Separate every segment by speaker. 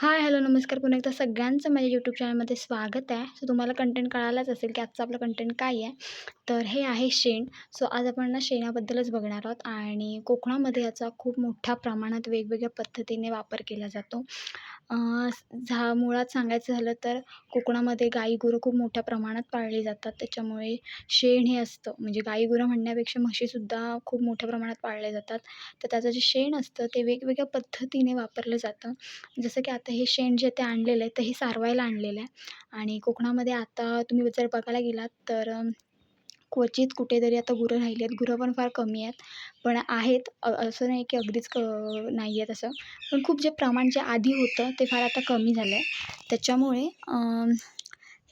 Speaker 1: Hi hello नमस्कार. पुन्हा एकदा सगळ्यांचं माझ्या यूट्यूब चॅनलमध्ये स्वागत आहे. सो तुम्हाला कंटेंट कळालाच असेल की आजचं आपलं कंटेंट काय आहे. तर हे आहे शेण. सो आज आपण ना शेणाबद्दलच बघणार आहोत आणि कोकणामध्ये याचा खूप मोठ्या प्रमाणात वेगवेगळ्या पद्धतीने वापर केला जातो. झा मुळात सांगायचं झालं तर कोकणामध्ये गाई गुरं खूप मोठ्या प्रमाणात पाळली जातात. त्याच्यामुळे शेण हे असतं. म्हणजे गाई गुरं म्हणण्यापेक्षा म्हशीसुद्धा खूप मोठ्या प्रमाणात पाळल्या जातात. तर त्याचं जे शेण असतं ते वेगवेगळ्या पद्धतीने वापरलं जातं. जसं की आता हे शेण जे ते आणलेलं आहे तर हे सारवायला आणलेलं आहे. आणि कोकणामध्ये आता तुम्ही जर बघायला गेलात तर क्वचित कुठेतरी आता गुरं राहिली आहेत गुरं पण फार कमी आहेत. पण आहेत असं नाही की अगदीच क नाही आहेत असं. पण खूप जे प्रमाण जे आधी होतं ते फार आता कमी झालं आहे त्याच्यामुळे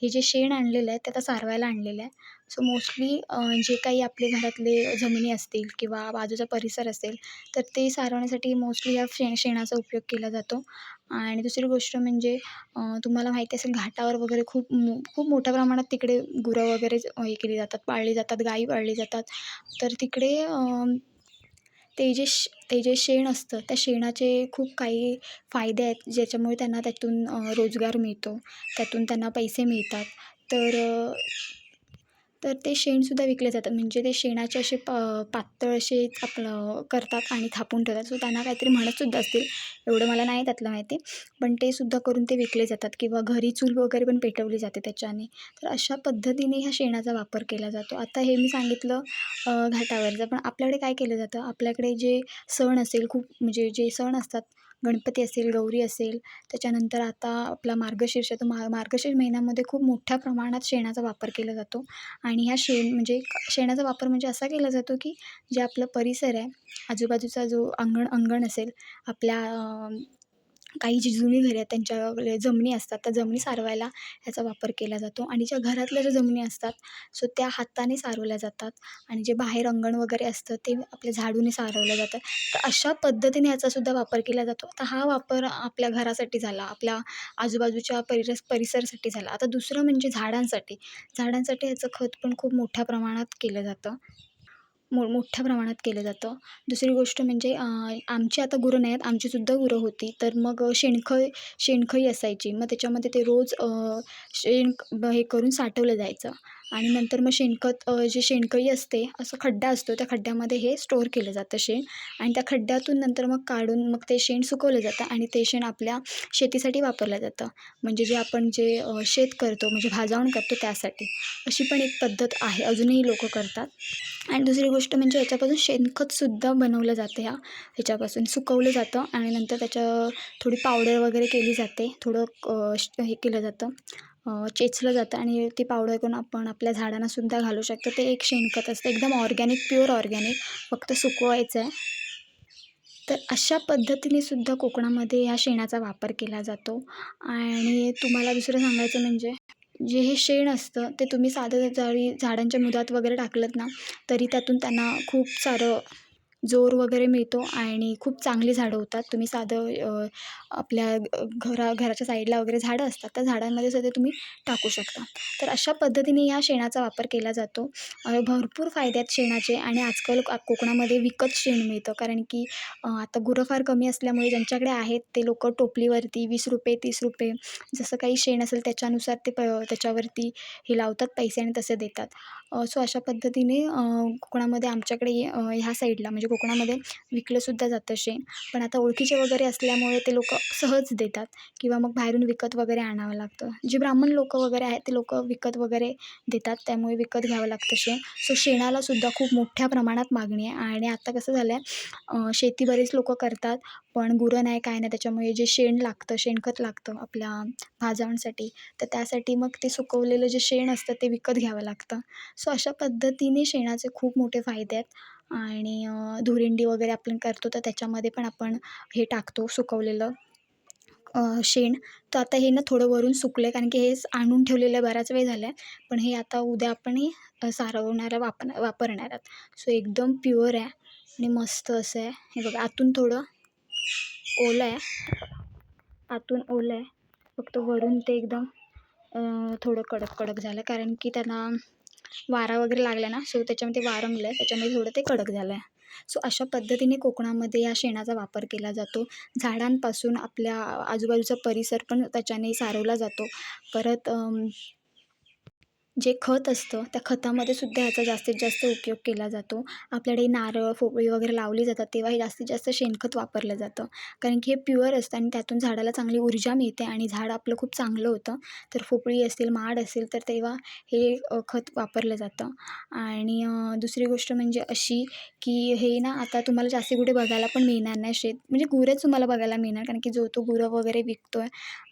Speaker 1: हे जे शेण आणलेलं आहे ते आता सारवायला आणलेलं आहे. सो मोस्टली जे काही आपले घरातले जमिनी असतील किंवा बाजूचा परिसर असेल तर ते सारवण्यासाठी मोस्टली या शे शेणाचा उपयोग केला जातो. आणि दुसरी गोष्ट म्हणजे तुम्हाला माहिती असेल घाटावर वगैरे खूप मो खूप मोठ्या प्रमाणात तिकडे गुरं वगैरे हे केली जातात पाळली जातात गाई पाळली जातात. तर तिकडे ते जे श ते जे शेण असतं. त्या शेणाचे खूप काही फायदे आहेत ज्याच्यामुळे त्यांना त्यातून रोजगार मिळतो. त्यातून त्यांना पैसे मिळतात. तर तर ते शेणसुद्धा विकले जातात. म्हणजे ते शेणाचे असे प पातळ असे आपलं करतात आणि थापून ठेवतात. सो त्यांना काहीतरी म्हणतसुद्धा असतील. एवढं मला नाही त्यातलं माहिती. पण ते सुद्धा करून ते विकले जातात किंवा घरी चूल वगैरे पण पेटवली जाते त्याच्याने. तर अशा पद्धतीने ह्या शेणाचा वापर केला जातो. आता हे मी सांगितलं घाटावरचं पण आपल्याकडे काय केलं जातं आपल्याकडे जे सण असेल खूप म्हणजे जे सण असतात गणपती असेल गौरी असेल त्याच्यानंतर आता आपला मार्गशीर्ष तर मा मार्गशीर्ष महिन्यामध्ये खूप मोठ्या प्रमाणात शेणाचा वापर केला जातो. आणि ह्या शेण म्हणजे शेणाचा वापर म्हणजे असा केला जातो की जे आपलं परिसर आहे आजूबाजूचा जो अंगण अंगण असेल आपल्या काही जी जुनी घरे आहेत त्यांच्या जमिनी असतात त्या जमिनी सारवायला ह्याचा वापर केला जातो. आणि ज्या घरातल्या ज्या जमिनी असतात सो त्या हाताने सारवल्या जातात. आणि जे बाहेर अंगण वगैरे असतं ते आपल्या झाडूने सारवलं जातं. तर अशा पद्धतीने ह्याचासुद्धा वापर केला जातो. आता हा वापर आपल्या घरासाठी झाला आपल्या आजूबाजूच्या परिरस परिसरासाठी झाला. आता दुसरं म्हणजे झाडांसाठी. झाडांसाठी ह्याचं खत पण खूप मोठ्या प्रमाणात केलं जातं. मो मोठ्या प्रमाणात केलं जातं. दुसरी गोष्ट म्हणजे आमची आता गुरं नाही आहेत आमचीसुद्धा गुरं होती. तर मग शेणखळ शेणखळी असायची. मग त्याच्यामध्ये ते रोज शेण हे करून साठवलं जायचं. आणि नंतर मग शेणखत जे शेणखळी असते असं खड्डा असतो त्या खड्ड्यामध्ये हे स्टोअर केलं जातं शेण. आणि त्या खड्ड्यातून नंतर मग काढून मग ते शेण सुकवलं जातं आणि ते शेण आपल्या शेतीसाठी वापरलं जातं. म्हणजे जे आपण जे शेत करतो म्हणजे भाजावण करतो त्यासाठी. अशी पण एक पद्धत आहे. अजूनही लोक करतात. आणि दुसरी गोष्ट म्हणजे याच्यापासून शेणखतसुद्धा बनवलं जातं ह्या ह्याच्यापासून सुकवलं जातं आणि नंतर त्याच्या थोडी पावडर वगैरे केली जाते. थोडं हे केलं जातं. चेचलं जातं आणि ती पावडर करून आपण आपल्या झाडांनासुद्धा घालू शकतो. ते एक शेणखत असतं. एकदम ऑर्गॅनिक प्युअर ऑर्गॅनिक. फक्त सुकवायचं आहे. तर अशा पद्धतीने सुद्धा कोकणामध्ये ह्या शेणाचा वापर केला जातो. आणि तुम्हाला दुसरं सांगायचं म्हणजे जे हे शेण असतं ते तुम्ही साधं जरी झाडांच्या मुदात वगैरे टाकलंत ना तरी त्यातून त्यांना खूप सारं जोर वगैरे मिळतो आणि खूप चांगली झाडं होतात. तुम्ही साधं आपल्या घरा घराच्या साईडला वगैरे झाडं असतात त्या झाडांमध्ये सुद्धा तुम्ही टाकू शकता. तर अशा पद्धतीने या शेणाचा वापर केला जातो. भरपूर फायदे आहेत शेणाचे आणि आजकाल कोकणामध्ये विकत शेण मिळतं. कारण की आता गुरं फार कमी असल्यामुळे ज्यांच्याकडे आहेत ते लोक टोपलीवरती वीस रुपये तीस रुपये जसं काही शेण असेल त्याच्यानुसार ते प त्याच्यावरती हे लावतात पैसे आणि तसे देतात. सो अशा पद्धतीने कोकणामध्ये आमच्याकडे ह्या साईडला म्हणजे कोकणामध्ये विकलंसुद्धा जातं शेण. पण आता ओळखीचे वगैरे असल्यामुळे ते लोकं सहज देतात किंवा मग बाहेरून विकत वगैरे आणावं लागतं. जे ब्राह्मण लोकं वगैरे आहेत ते लोकं विकत वगैरे देतात त्यामुळे विकत घ्यावं लागतं शेण. सो शेणालासुद्धा खूप मोठ्या प्रमाणात मागणी आहे आणि आता कसं झालं आहे शेती बरेच लोकं करतात. पण गुरं नाही काय नाही. त्याच्यामुळे जे शेण लागतं शेणखत लागतं आपल्या भाजावणसाठी तर त्यासाठी मग ते सुकवलेलं जे शेण असतं ते विकत घ्यावं लागतं. सो अशा पद्धतीने शेणाचे खूप मोठे फायदे आहेत. आणि धुरिंडी वगैरे आपण करतो तर त्याच्यामध्ये पण आपण हे टाकतो सुकवलेलं शेण. तर आता हे ना थोडं वरून सुकलं आहे कारण की हे आणून ठेवलेलं बराच वेळ झाला आहे पण हे आता उद्या आपण हे सारवणाऱ्या वापर वापरणार आहात. सो एकदम प्युअर आहे आणि मस्त असं आहे. हे बघा आतून थोडं ओलं आहे. आतून ओलं आहे. फक्त वरून ते एकदम थोडं कडक कडक झालं. कारण की त्यांना वारा वगैरे लागला ना सो त्याच्यामध्ये वारंगलं आहे त्याच्यामध्ये थोडं ते कडक झालं आहे सो अशा पद्धतीने कोकणामध्ये या शेणाचा वापर केला जातो. झाडांपासून आपल्या आजूबाजूचा परिसर पण त्याच्याने सारवला जातो. परत जे खत असतं त्या खतामध्ये सुद्धा ह्याचा जास्तीत जास्त उपयोग केला जातो. आपल्याकडे नारळ फोपळी वगैरे लावली जातात तेव्हा हे जास्तीत जास्त शेणखत वापरलं जातं. कारण की हे प्युअर असतं आणि त्यातून झाडाला चांगली ऊर्जा मिळते आणि झाड आपलं खूप चांगलं होतं. तर फोपळी असेल माड असेल तर तेव्हा हे खत वापरलं जातं. आणि दुसरी गोष्ट म्हणजे अशी की हे ना आता तुम्हाला जास्ती कुठे बघायला पण मिळणार नाही शेत म्हणजे गुरेच तुम्हाला बघायला मिळणार कारण की जो तो गुरं वगैरे विकतो आहे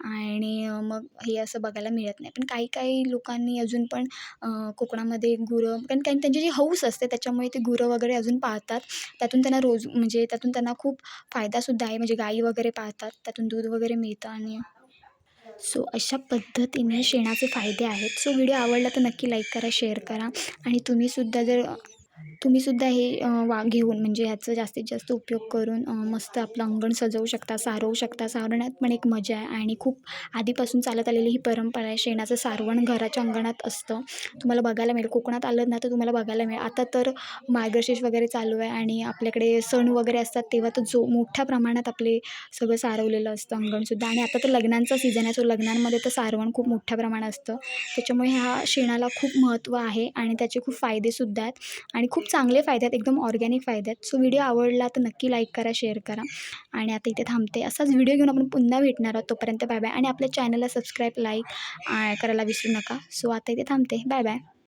Speaker 1: आणि मग हे असं बघायला मिळत नाही. पण काही काही लोकांनी अजून पण पण कोकणामध्ये गुरं कारण कारण त्यांची जी हौस असते त्याच्यामुळे ते गुरं वगैरे अजून पाळतात. त्यातून त्यांना रोज म्हणजे त्यातून त्यांना खूप फायदासुद्धा आहे. म्हणजे गाई वगैरे पाळतात त्यातून दूध वगैरे मिळतं आणि सो अशा पद्धतीने शेणाचे फायदे आहेत. सो व्हिडिओ आवडला तर नक्की लाईक करा शेअर करा आणि तुम्हीसुद्धा जर तुम्हीसुद्धा हे वा घेऊन म्हणजे ह्याचं जास्तीत जास्त उपयोग करून मस्त आपलं अंगण सजवू शकता सारवू शकता. सारवण्यात पण एक मजा आहे आणि खूप आधीपासून चालत आलेली ही परंपरा आहे शेणाचं सारवण घराच्या अंगणात असतं. तुम्हाला बघायला मिळेल. कोकणात आलं ना तर तुम्हाला बघायला मिळेल. आता तर मार्गशीर्ष वगैरे चालू आहे आणि आपल्याकडे सण वगैरे असतात तेव्हा तर जो मोठ्या प्रमाणात आपले सगळं सारवलेलं असतं अंगणसुद्धा आणि आता तर लग्नांचा सीझन आहे सो लग्नांमध्ये तर सारवण खूप मोठ्या प्रमाणात असतं. त्याच्यामुळे ह्या शेणाला खूप महत्त्व आहे आणि त्याचे खूप फायदेसुद्धा आहेत. आणि खूप चांगले फायदे आहेत एकदम ऑर्गॅनिक फायदे आहेत. सो व्हिडिओ आवडला तर नक्की लाईक करा शेअर करा. आणि आता इथे थांबते. असाच व्हिडिओ घेऊन आपण पुन्हा भेटणार आहोत. तोपर्यंत बाय बाय आणि आपल्या चॅनलला सबस्क्राईब लाईक करायला विसरू नका. सो आता इथे थांबते. Bye bye